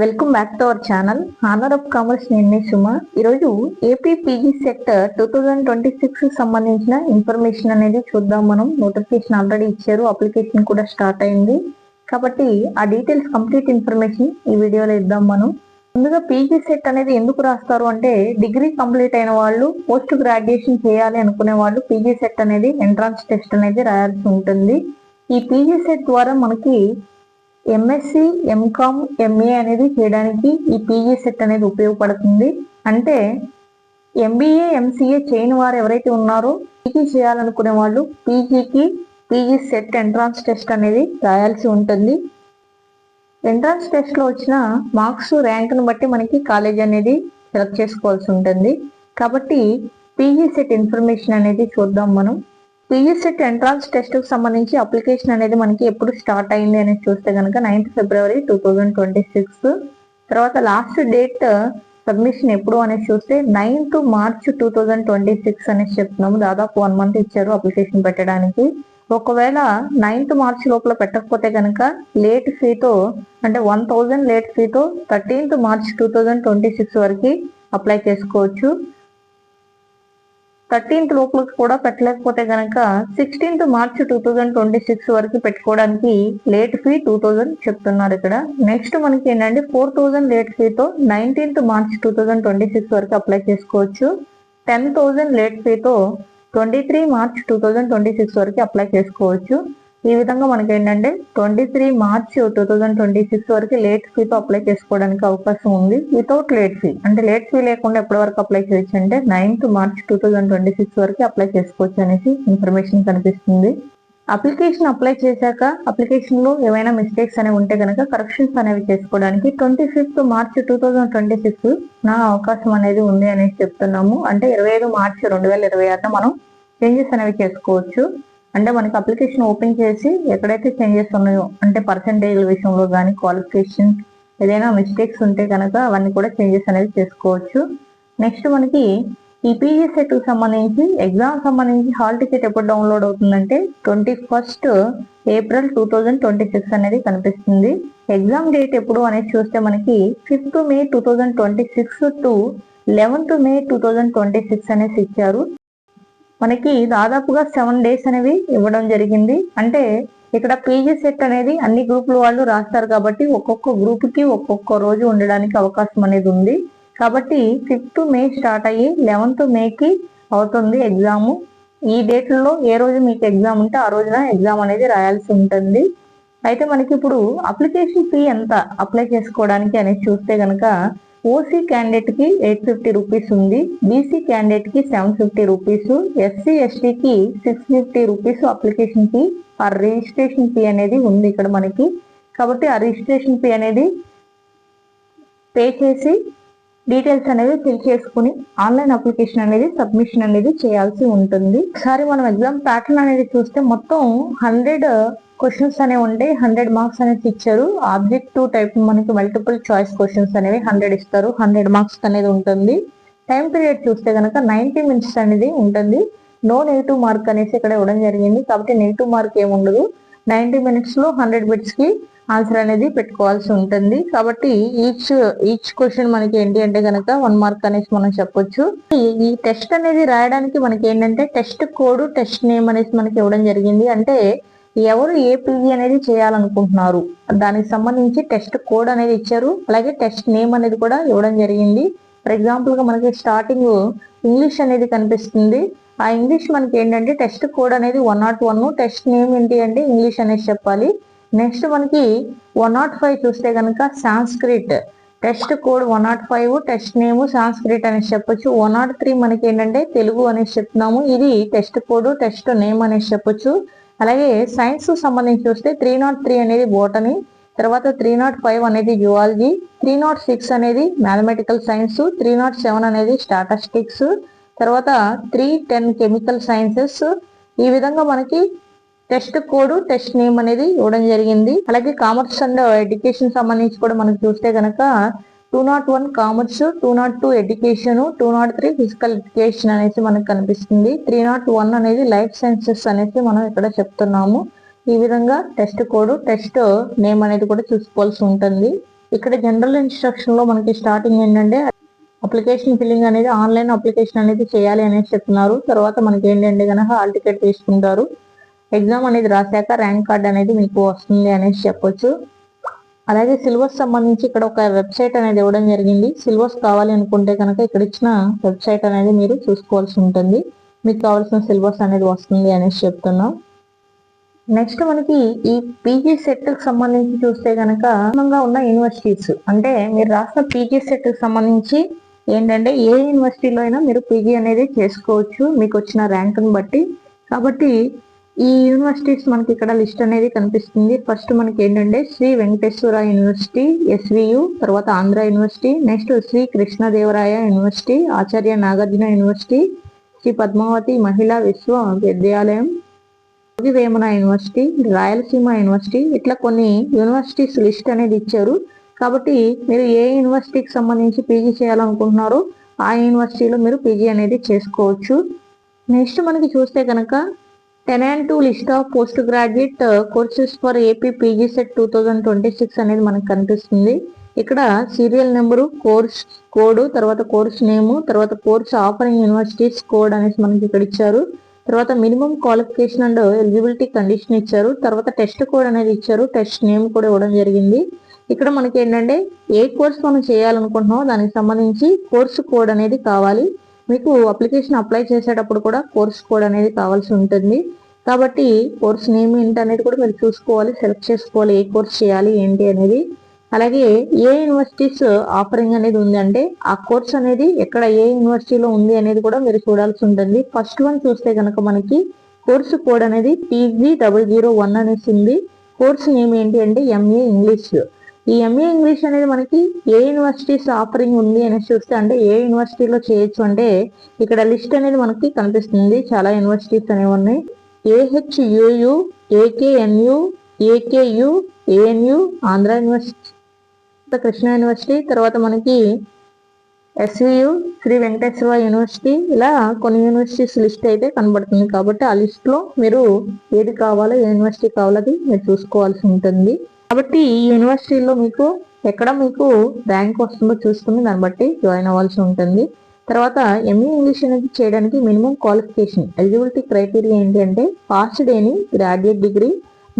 Welcome back to our channel Honour of Commerce నేను సుమ. ఈరోజు AP PG sector two thousand twenty six సంబంధించిన information అనేది చూద్దాం మనం. నోటిఫికేషన్ ఆల్రెడీ ఇచ్చారు అప్లికేషన్ కూడా స్టార్ట్ అయింది. కాబట్టి ఆ డీటెయిల్స్ కంప్లీట్ ఇన్ఫర్మేషన్ ఈ వీడియోలో ఇద్దాం మనం. ముందుగా పీజీ సెట్ అనేది ఎందుకు రాస్తారు అంటే డిగ్రీ కంప్లీట్ అయిన వాళ్ళు పోస్ట్ గ్రాడ్యుయేషన్ చేయాలి అనుకునే వాళ్ళు పీజీ సెట్ అనేది ఎంట్రన్స్ టెస్ట్ అనేది రాయాల్సి ఉంటుంది. ఈ పీజీ సెట్ ద్వారా మనకి ఎంఎస్సి ఎంకామ్ ఎంఏ అనేది చేయడానికి ఈ పీజీ సెట్ అనేది ఉపయోగపడుతుంది. అంటే ఎంబీఏ ఎంసీఏ చేయని వారు ఎవరైతే ఉన్నారో పీజీ చేయాలనుకునే వాళ్ళు పీజీకి పీజీ సెట్ ఎంట్రన్స్ టెస్ట్ అనేది రాయాల్సి ఉంటుంది. ఎంట్రన్స్ టెస్ట్లో వచ్చిన మార్క్స్ ర్యాంక్ను బట్టి మనకి కాలేజ్ అనేది సెలెక్ట్ చేసుకోవాల్సి ఉంటుంది. కాబట్టి పీజీ సెట్ ఇన్ఫర్మేషన్ అనేది చూద్దాం మనం. పీఎస్సెట్ ఎంట్రన్స్ టెస్ట్కు సంబంధించి అప్లికేషన్ అనేది మనకి ఎప్పుడు స్టార్ట్ అయింది అనేది చూస్తే కనుక ninth February two thousand twenty six. తర్వాత లాస్ట్ డేట్ సబ్మిషన్ ఎప్పుడు అనేది చూస్తే ninth March two thousand twenty six అనేసి చెప్తున్నాము. దాదాపు వన్ మంత్ ఇచ్చారు అప్లికేషన్ పెట్టడానికి. ఒకవేళ నైన్త్ మార్చ్ లోపల పెట్టకపోతే కనుక లేట్ ఫీతో అంటే one thousand late ఫీతో thirteenth March two thousand twenty six వరకు అప్లై చేసుకోవచ్చు. థర్టీన్త్ లోపల కూడా పెట్టలేకపోతే గనక sixteenth March two thousand twenty six వరకు పెట్టుకోవడానికి లేట్ ఫీ టూ థౌజండ్ చెప్తున్నారు ఇక్కడ. నెక్స్ట్ మనకి ఏంటంటే four thousand late ఫీతో nineteenth March two thousand twenty six వరకు అప్లై చేసుకోవచ్చు. Ten thousand late ఫీతో twenty three March two thousand twenty six వరకు apply చేసుకోవచ్చు. ఈ విధంగా మనకి ఏంటంటే twenty three March two thousand twenty six వరకు లేట్ ఫీతో అప్లై చేసుకోవడానికి అవకాశం ఉంది. వితౌట్ లేట్ ఫీ అంటే లేట్ ఫీ లేకుండా ఎప్పటి వరకు అప్లై చేయొచ్చు అంటే ninth March two thousand twenty six వరకు అప్లై చేసుకోవచ్చు అనేసి ఇన్ఫర్మేషన్ కనిపిస్తుంది. అప్లికేషన్ అప్లై చేశాక అప్లికేషన్లో ఏమైనా మిస్టేక్స్ అనేవి ఉంటే కనుక కరెక్షన్స్ అనేవి చేసుకోవడానికి twenty fifth March two thousand twenty six నా అవకాశం అనేది ఉంది అనేసి చెప్తున్నాము. అంటే ఇరవై ఐదు మార్చ్ రెండు వేల ఇరవై ఆరున మనం చేంజెస్ అనేవి చేసుకోవచ్చు. అంటే మనకి అప్లికేషన్ ఓపెన్ చేసి ఎక్కడైతే చేంజెస్ ఉన్నాయో అంటే పర్సంటేజ్ విషయంలో కానీ క్వాలిఫికేషన్ ఏదైనా మిస్టేక్స్ ఉంటే కనుక అవన్నీ కూడా చేంజెస్ అనేది చేసుకోవచ్చు. నెక్స్ట్ మనకి ఈ పీజీ సెట్కి సంబంధించి ఎగ్జామ్ సంబంధించి హాల్ టికెట్ ఎప్పుడు డౌన్లోడ్ అవుతుందంటే twenty first April two thousand twenty six అనేది కనిపిస్తుంది. ఎగ్జామ్ డేట్ ఎప్పుడు అనేది చూస్తే మనకి fifth May two thousand twenty six to eleventh May two thousand twenty six అనేసి ఇచ్చారు. మనకి దాదాపుగా సెవెన్ డేస్ అనేవి ఇవ్వడం జరిగింది. అంటే ఇక్కడ పీజీ సెట్ అనేది అన్ని గ్రూపుల వాళ్ళు రాస్తారు కాబట్టి ఒక్కొక్క గ్రూప్కి ఒక్కొక్క రోజు ఉండడానికి అవకాశం అనేది ఉంది. కాబట్టి ఫిఫ్త్ మే స్టార్ట్ అయ్యి లెవెన్త్ మేకి అవుతుంది ఎగ్జామ్ ఈ డేట్లలో ఏ రోజు మీకు ఎగ్జామ్ ఉంటే ఆ రోజున ఎగ్జామ్ అనేది రాయాల్సి ఉంటుంది. అయితే మనకి ఇప్పుడు అప్లికేషన్ ఫీ ఎంత అప్లై చేసుకోవడానికి అనేది చూస్తే కనుక ఓసీ క్యాండిడేట్కి ఎయిట్ ఫిఫ్టీ రూపీస్ ఉంది. బీసీ క్యాండిడేట్కి సెవెన్ ఫిఫ్టీ రూపీస్ ఎస్సీ ఎస్టీకి six fifty rupees application fee ఆ రిజిస్ట్రేషన్ ఫీ అనేది ఉంది ఇక్కడ మనకి. కాబట్టి ఆ రిజిస్ట్రేషన్ ఫీ అనేది పే చేసి డీటెయిల్స్ అనేది ఫిల్ చేసుకుని ఆన్లైన్ అప్లికేషన్ అనేది సబ్మిషన్ అనేది చేయాల్సి ఉంటుంది. ఒకసారి మనం ఎగ్జామ్ ప్యాటర్న్ అనేది చూస్తే మొత్తం హండ్రెడ్ క్వశ్చన్స్ అనేవి ఉంటాయి హండ్రెడ్ మార్క్స్ అనేది ఇచ్చారు. ఆబ్జెక్టివ్ టైప్ మనకి మల్టిపుల్ చాయిస్ క్వశ్చన్స్ అనేవి హండ్రెడ్ ఇస్తారు. హండ్రెడ్ మార్క్స్ అనేది ఉంటుంది. టైం పీరియడ్ చూస్తే కనుక నైన్టీ మినిట్స్ అనేది ఉంటుంది. నో నెగిటివ్ మార్క్ అనేసి ఇక్కడ ఇవ్వడం జరిగింది. కాబట్టి నెగిటివ్ మార్క్ ఏమి ఉండదు. నైన్టీ మినిట్స్లో హండ్రెడ్ బిట్స్కి ఆన్సర్ అనేది పెట్టుకోవాల్సి ఉంటుంది. కాబట్టి ఈచ్ ఈచ్ క్వశ్చన్ మనకి ఏంటి అంటే కనుక వన్ మార్క్ అనేసి మనం చెప్పొచ్చు. ఈ టెస్ట్ అనేది రాయడానికి మనకి ఏంటంటే టెస్ట్ కోడ్ టెస్ట్ నేమ్ అనేసి మనకి ఇవ్వడం జరిగింది. అంటే ఎవరు ఏ పీజీ అనేది చేయాలనుకుంటున్నారు? దానికి సంబంధించి టెస్ట్ కోడ్ అనేది ఇచ్చారు. అలాగే టెస్ట్ నేమ్ అనేది కూడా ఇవ్వడం జరిగింది. ఫర్ ఎగ్జాంపుల్గా మనకి స్టార్టింగ్ ఇంగ్లీష్ అనేది కనిపిస్తుంది. ఆ ఇంగ్లీష్ మనకి ఏంటంటే టెస్ట్ కోడ్ అనేది one not one test name ఏంటి అంటే ఇంగ్లీష్ అనేసి చెప్పాలి. నెక్స్ట్ మనకి వన్ నాట్ ఫైవ్ చూస్తే కనుక Sanskrit test code one not five test name Sanskrit అనేసి చెప్పొచ్చు. వన్ నాట్ త్రీ మనకి ఏంటంటే తెలుగు అనేసి చెప్తున్నాము. ఇది టెస్ట్ కోడ్ టెస్ట్ నేమ్ అనేసి చెప్పొచ్చు. అలాగే సైన్స్ సంబంధించి చూస్తే త్రీ నాట్ త్రీ అనేది బోటనీ తర్వాత త్రీ నాట్ ఫైవ్ అనేది జువాలజీ త్రీ నాట్ సిక్స్ అనేది mathematical science three nought seven అనేది స్టాటస్టిక్స్ తర్వాత త్రీ టెన్ కెమికల్ సైన్సెస్ ఈ విధంగా మనకి టెస్ట్ కోడ్ టెస్ట్ నేమ్ అనేది ఇవ్వడం జరిగింది. అలాగే కామర్స్ అండ్ ఎడ్యుకేషన్ సంబంధించి కూడా మనం చూస్తే కనుక two not one commerce two not two education two not three physical education అనేసి మనకు కనిపిస్తుంది. త్రీ నాట్ వన్ అనేది లైఫ్ సైన్సెస్ అనేసి మనం ఇక్కడ చెప్తున్నాము. ఈ విధంగా టెస్ట్ కోడ్ టెస్ట్ నేమ్ అనేది కూడా చూసుకోవాల్సి ఉంటుంది. ఇక్కడ జనరల్ ఇన్స్ట్రక్షన్లో మనకి స్టార్టింగ్ ఏంటంటే అప్లికేషన్ ఫిల్లింగ్ అనేది ఆన్లైన్ అప్లికేషన్ అనేది చేయాలి అనేసి చెప్తున్నారు. తర్వాత మనకి ఏంటంటే కనుక హాల్ టికెట్ తీసుకుంటారు. ఎగ్జామ్ అనేది రాశాక ర్యాంక్ కార్డ్ అనేది మీకు వస్తుంది అనేసి చెప్పొచ్చు. అలాగే సిలబస్ సంబంధించి ఇక్కడ ఒక వెబ్సైట్ అనేది ఇవ్వడం జరిగింది. సిలబస్ కావాలి అనుకుంటే కనుక ఇక్కడ ఇచ్చిన వెబ్సైట్ అనేది మీరు చూసుకోవాల్సి ఉంటుంది. మీకు కావాల్సిన సిలబస్ అనేది వస్తుంది అనేసి చెప్తున్నాం. నెక్స్ట్ మనకి ఈ పీజీ సెట్కి సంబంధించి చూస్తే కనుక ఉన్న యూనివర్సిటీస్. అంటే మీరు రాసిన పీజీ సెట్కి సంబంధించి ఏంటంటే ఏ యూనివర్సిటీలో అయినా మీరు పీజీ అనేది చేసుకోవచ్చు. మీకు వచ్చిన ర్యాంక్ని బట్టి. కాబట్టి ఈ యూనివర్సిటీస్ మనకి ఇక్కడ లిస్ట్ అనేది కనిపిస్తుంది. ఫస్ట్ మనకి ఏంటంటే శ్రీ వెంకటేశ్వర యూనివర్సిటీ ఎస్వియు తర్వాత Andhra university next Shri Krishnadevaraya university Acharya Nagarjuna university Shri Padmavathi Mahila Vishwa Vidyalayam Vemana university Rayalaseema university ఇట్లా కొన్ని యూనివర్సిటీస్ లిస్ట్ అనేది ఇచ్చారు. కాబట్టి మీరు ఏ యూనివర్సిటీకి సంబంధించి పీజీ చేయాలనుకుంటున్నారో ఆ యూనివర్సిటీలో మీరు పీజీ అనేది చేసుకోవచ్చు. నెక్స్ట్ మనకి చూస్తే కనుక ten and two list of post graduate courses for AP PG CET two thousand twenty six అనేది మనకు కనిపిస్తుంది. ఇక్కడ సీరియల్ నెంబరు కోర్స్ కోడ్ తర్వాత కోర్స్ నేము తర్వాత కోర్స్ ఆఫరింగ్ యూనివర్సిటీస్ కోడ్ అనేసి మనకి ఇక్కడ ఇచ్చారు. తర్వాత minimum qualification and eligibility condition ఇచ్చారు. తర్వాత టెస్ట్ కోడ్ అనేది ఇచ్చారు. టెస్ట్ నేమ్ కూడా ఇవ్వడం జరిగింది. ఇక్కడ మనకి ఏంటంటే ఏ కోర్స్ మనం చేయాలనుకుంటున్నామో దానికి సంబంధించి కోర్సు కోడ్ అనేది కావాలి. మీకు అప్లికేషన్ అప్లై చేసేటప్పుడు కూడా కోర్స్ కోడ్ అనేది కావాల్సి ఉంటుంది. కాబట్టి కోర్స్ నేమ్ ఏంటి అనేది కూడా మీరు చూసుకోవాలి సెలెక్ట్ చేసుకోవాలి ఏ కోర్స్ చేయాలి ఏంటి అనేది. అలాగే ఏ యూనివర్సిటీస్ ఆఫరింగ్ అనేది ఉంది అంటే ఆ కోర్స్ అనేది ఎక్కడ ఏ యూనివర్సిటీలో ఉంది అనేది కూడా మీరు చూడాల్సి ఉంటుంది. ఫస్ట్ వన్ చూస్తే కనుక మనకి కోర్సు కోడ్ అనేది పీజీ డబుల్ జీరో వన్ అనేసి ఉంది. కోర్స్ నేమ్ ఏంటి అంటే ఎంఏ ఇంగ్లీష్ ఈ ఎంఏ ఇంగ్లీష్ అనేది మనకి ఏ యూనివర్సిటీస్ ఆఫరింగ్ ఉంది అనేసి చూస్తే అంటే ఏ యూనివర్సిటీలో చేయొచ్చు అంటే ఇక్కడ లిస్ట్ అనేది మనకి కనిపిస్తుంది. చాలా యూనివర్సిటీస్ అనేవి ఉన్నాయి. AHUU AKNU AKU ANU Andhra university Krishna university తర్వాత మనకి ఎస్వియు శ్రీ వెంకటేశ్వర యూనివర్సిటీ ఇలా కొన్ని యూనివర్సిటీస్ లిస్ట్ అయితే కనబడుతుంది. కాబట్టి ఆ లిస్ట్లో మీరు ఏది కావాలో ఏ యూనివర్సిటీ కావాలో అది మీరు చూసుకోవాల్సి ఉంటుంది. కాబట్టి ఈ యూనివర్సిటీలో మీకు ఎక్కడ మీకు ర్యాంక్ వస్తుందో చూసుకుని దాన్ని బట్టి జాయిన్ అవ్వాల్సి ఉంటుంది. తర్వాత ఎంఈ ఇంగ్లీష్ అనేది చేయడానికి మినిమం క్వాలిఫికేషన్ ఎలిజిబిలిటీ క్రైటీరియా ఏంటి అంటే ఫాస్ట్ డేని graduate degree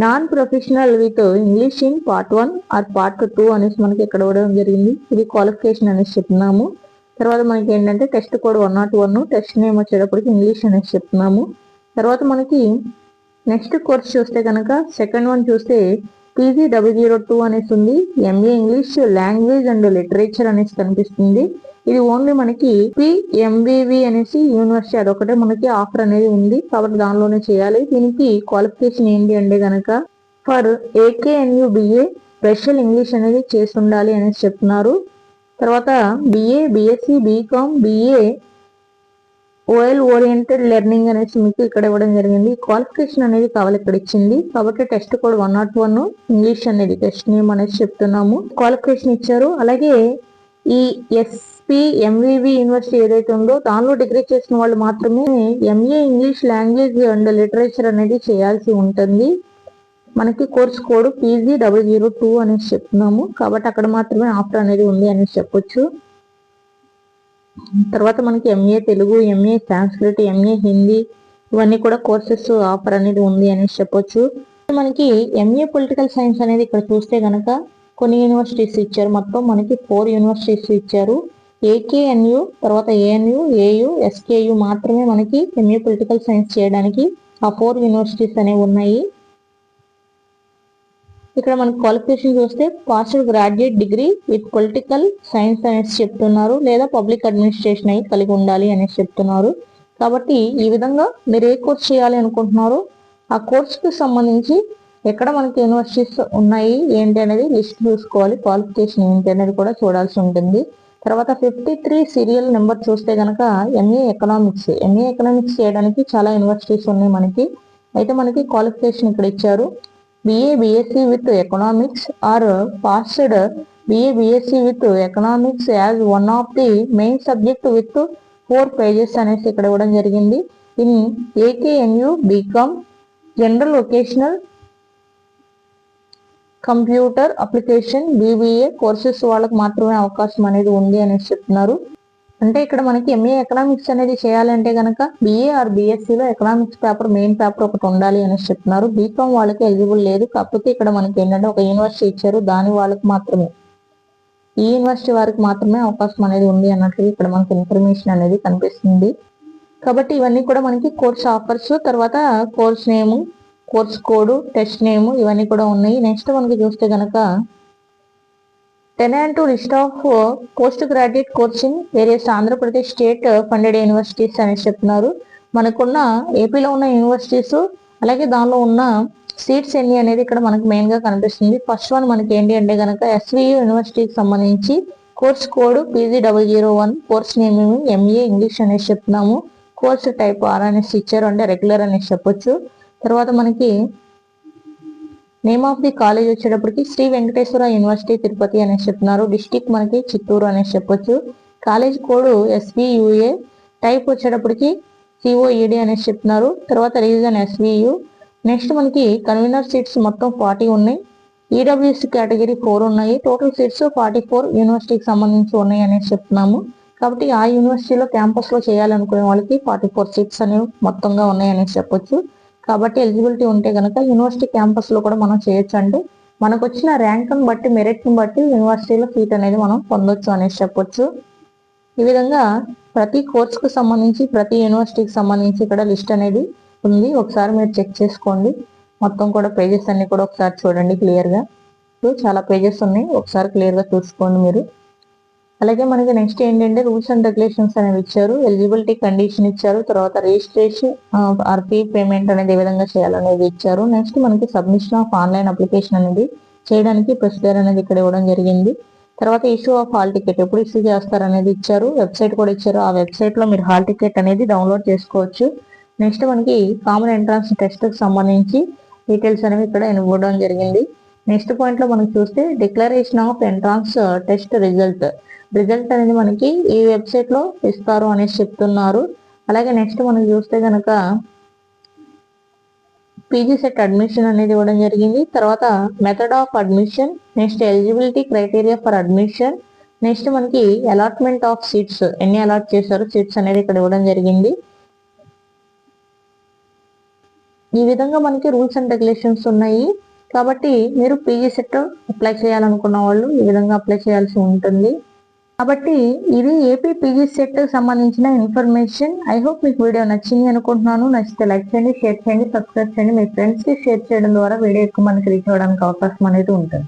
non professional with English in part one or part two అనేసి మనకి ఇక్కడ ఇవ్వడం జరిగింది. ఇది క్వాలిఫికేషన్ అనేసి చెప్తున్నాము. తర్వాత మనకి ఏంటంటే test code one not one test name వచ్చేటప్పటికి ఇంగ్లీష్ అనేసి చెప్తున్నాము. తర్వాత మనకి నెక్స్ట్ కోర్స్ చూస్తే కనుక సెకండ్ వన్ చూస్తే పీజీ డబుల్ జీరో టూ అనేసి ఉంది MA English language and literature అనేసి కనిపిస్తుంది. ఇది ఓన్లీ మనకి పిఎంవివి అనేసి యూనివర్సిటీ అదొకటే మనకి ఆఫర్ అనేది ఉంది. కాబట్టి దానిలోనే చేయాలి. దీనికి క్వాలిఫికేషన్ ఏంటి అంటే కనుక for AKNU BA special English అనేది చేసి ఉండాలి అనేసి చెప్తున్నారు. తర్వాత BA BSc BCom BA OL oriented learning అనేసి మీకు ఇక్కడ ఇవ్వడం జరిగింది. క్వాలిఫికేషన్ అనేది కావాలి ఇక్కడ ఇచ్చింది. కాబట్టి test code one not one English అనేది టెస్ట్ నేమ్ అనేసి చెప్తున్నాము. క్వాలిఫికేషన్ ఇచ్చారు. అలాగే ఈ ఎస్పి ఎంవివి యూనివర్సిటీ ఏదైతే ఉందో దానిలో డిగ్రీ చేసిన వాళ్ళు మాత్రమే MA English language and literature అనేది చేయాల్సి ఉంటుంది. మనకి course code PG double zero two అనేసి చెప్తున్నాము. కాబట్టి అక్కడ మాత్రమే ఆఫర్ అనేది ఉంది అనేసి చెప్పొచ్చు. తర్వాత మనకి MA Telugu MA Sanskrit MA Hindi ఇవన్నీ కూడా కోర్సెస్ ఆఫర్ అనేది ఉంది అనేసి చెప్పొచ్చు. మనకి ఎంఏ పొలిటికల్ సైన్స్ అనేది ఇక్కడ చూస్తే గనక కొన్ని యూనివర్సిటీస్ ఇచ్చారు. మొత్తం మనకి ఫోర్ యూనివర్సిటీస్ ఇచ్చారు. ఏకేఎన్యు తర్వాత ఏఎన్యు ఏయు ఎస్కేయు మాత్రమే మనకి ఎంఏ పొలిటికల్ సైన్స్ చేయడానికి ఆ ఫోర్ యూనివర్సిటీస్ అనేవి ఉన్నాయి. ఇక్కడ మనకి క్వాలిఫికేషన్ చూస్తే pastor graduate degree with political science అనేసి చెప్తున్నారు లేదా పబ్లిక్ అడ్మినిస్ట్రేషన్ అయి కలిగి ఉండాలి అనేసి చెప్తున్నారు. కాబట్టి ఈ విధంగా మీరు ఏ కోర్స్ చేయాలి అనుకుంటున్నారో ఆ కోర్సుకి సంబంధించి ఎక్కడ మనకి యూనివర్సిటీస్ ఉన్నాయి ఏంటి అనేది లిస్ట్ చూసుకోవాలి. క్వాలిఫికేషన్ ఏంటి అనేది కూడా చూడాల్సి ఉంటుంది. తర్వాత ఫిఫ్టీ త్రీ సీరియల్ నెంబర్ చూస్తే కనుక ఎంఏ ఎకనామిక్స్ ఎంఏ ఎకనామిక్స్ చేయడానికి చాలా యూనివర్సిటీస్ ఉన్నాయి మనకి. అయితే మనకి క్వాలిఫికేషన్ ఇక్కడ ఇచ్చారు. BA BSc with economics or passed BA BSc with economics as one of the main subject with four pages అనేసి ఇక్కడ ఇవ్వడం జరిగింది. In AKNU BCom general vocational computer application BBA courses వాళ్ళకి మాత్రమే అవకాశం అనేది ఉంది అనేసి చెప్తున్నారు. అంటే ఇక్కడ మనకి ఎంఏ ఎకనామిక్స్ అనేది చేయాలంటే కనుక బిఏ ఆర్లో ఎకనామిక్స్ పేపర్ మెయిన్ పేపర్ ఒకటి ఉండాలి అనేసి చెప్తున్నారు. బీకామ్ వాళ్ళకి ఎలిజిబుల్ లేదు. కాకపోతే ఇక్కడ మనకి ఏంటంటే ఒక యూనివర్సిటీ ఇచ్చారు. దాని వాళ్ళకి మాత్రమే. ఈ యూనివర్సిటీ వారికి మాత్రమే అవకాశం అనేది ఉంది అన్నట్లు ఇక్కడ మనకి ఇన్ఫర్మేషన్ అనేది కనిపిస్తుంది. కాబట్టి ఇవన్నీ కూడా మనకి కోర్స్ ఆఫర్స్ తర్వాత course name course code test name ఇవన్నీ కూడా ఉన్నాయి. నెక్స్ట్ మనకి చూస్తే కనుక ten and two list of post graduate coursing various Andhra Pradesh state funded universities అనేసి చెప్తున్నారు. మనకున్న ఏపీలో ఉన్న యూనివర్సిటీస్ అలాగే దానిలో ఉన్న సీట్స్ ఎన్ని అనేది ఇక్కడ మనకు మెయిన్గా కనిపిస్తుంది. ఫస్ట్ వన్ మనకి ఏంటి అంటే కనుక ఎస్వియు యూనివర్సిటీకి సంబంధించి course code PG double zero one course name MA English అనేసి చెప్తున్నాము. కోర్స్ టైప్ ఆర్ అనేసి ఇచ్చారు అంటే రెగ్యులర్ అనేసి చెప్పొచ్చు. తర్వాత మనకి నేమ్ ఆఫ్ ది కాలేజ్ వచ్చేటప్పటికి శ్రీ వెంకటేశ్వర యూనివర్సిటీ తిరుపతి అనేసి చెప్తున్నారు. డిస్టిక్ మనకి చిత్తూరు అనేసి చెప్పొచ్చు. కాలేజ్ కోడ్ ఎస్వియుఏ టైప్ వచ్చేటప్పటికి సిఓఈడి అనేసి చెప్తున్నారు. తర్వాత రీజన్ ఎస్వియు నెక్స్ట్ మనకి కన్వీనర్ సీట్స్ మొత్తం ఫార్టీ ఉన్నాయి. ఈడబ్ల్యూఎస్ కేటగిరీ ఫోర్ ఉన్నాయి. టోటల్ సీట్స్ ఫార్టీ ఫోర్ యూనివర్సిటీకి సంబంధించి ఉన్నాయి అనేసి చెప్తున్నాము. కాబట్టి ఆ యూనివర్సిటీలో క్యాంపస్లో చేయాలనుకునే వాళ్ళకి ఫార్టీ ఫోర్ సీట్స్ అనేవి మొత్తంగా ఉన్నాయి అనేసి చెప్పొచ్చు. కాబట్టి ఎలిజిబిలిటీ ఉంటే కనుక యూనివర్సిటీ క్యాంపస్లో కూడా మనం చేయొచ్చు అండి మనకు వచ్చిన ర్యాంక్ను బట్టి మెరిట్ని బట్టి యూనివర్సిటీలో సీట్ అనేది మనం పొందొచ్చు అనేసి చెప్పొచ్చు. ఈ విధంగా ప్రతి కోర్సుకు సంబంధించి ప్రతి యూనివర్సిటీకి సంబంధించి ఇక్కడ లిస్ట్ అనేది ఉంది. ఒకసారి మీరు చెక్ చేసుకోండి. మొత్తం కూడా పేజెస్ అన్ని కూడా ఒకసారి చూడండి క్లియర్గా చాలా పేజెస్ ఉన్నాయి. ఒకసారి క్లియర్గా చూసుకోండి మీరు. అలాగే మనకి నెక్స్ట్ ఏంటంటే రూల్స్ అండ్ రెగ్యులేషన్స్ అనేవి ఇచ్చారు. ఎలిజిబిలిటీ కండిషన్ ఇచ్చారు. తర్వాత రిజిస్ట్రేషన్ ఆర్పీ పేమెంట్ అనేది ఏ విధంగా చేయాలనేది ఇచ్చారు. నెక్స్ట్ మనకి సబ్మిషన్ ఆఫ్ ఆన్లైన్ అప్లికేషన్ అనేది చేయడానికి ప్రొసీజర్ అనేది ఇక్కడ ఇవ్వడం జరిగింది. తర్వాత ఇష్యూ ఆఫ్ హాల్ టికెట్ ఎప్పుడు ఇష్యూ చేస్తారు అనేది ఇచ్చారు. వెబ్సైట్ కూడా ఇచ్చారు. ఆ వెబ్సైట్లో మీరు హాల్ టికెట్ అనేది డౌన్లోడ్ చేసుకోవచ్చు. నెక్స్ట్ మనకి కామన్ ఎంట్రన్స్ టెస్ట్కి సంబంధించి డీటెయిల్స్ అనేవి ఇక్కడ ఇవ్వడం జరిగింది. నెక్స్ట్ పాయింట్లో మనం చూస్తే declaration of entrance uh, test result. Result అనేది మనకి ఈ వెబ్సైట్లో ఇస్తారు అనేసి చెప్తున్నారు. అలాగే నెక్స్ట్ మనం చూస్తే కనుక పీజీ సెట్ అడ్మిషన్ అనేది ఇవ్వడం జరిగింది. తర్వాత method of admission next eligibility criteria for admission next మనకి అలాట్మెంట్ ఆఫ్ సీట్స్ ఎన్ని అలాట్ చేశారు సీట్స్ అనేది ఇక్కడ ఇవ్వడం జరిగింది. ఈ విధంగా మనకి రూల్స్ అండ్ రెగ్యులేషన్స్ ఉన్నాయి. కాబట్టి మీరు పీజీ సెట్ అప్లై చేయాలనుకున్న వాళ్ళు ఈ విధంగా అప్లై చేయాల్సి ఉంటుంది. కాబట్టి ఇది ఏపీ పీజీ సెట్ సంబంధించిన ఇన్ఫర్మేషన్ ఐ హోప్ మీకు వీడియో నచ్చింది అనుకుంటున్నాను. నచ్చితే లైక్ చేయండి షేర్ చేయండి సబ్స్క్రైబ్ చేయండి. మీ ఫ్రెండ్స్కి షేర్ చేయడం ద్వారా వీడియో ఎక్కువ మనకి రీచ్ అవ్వడానికి అవకాశం అనేది ఉంటుంది.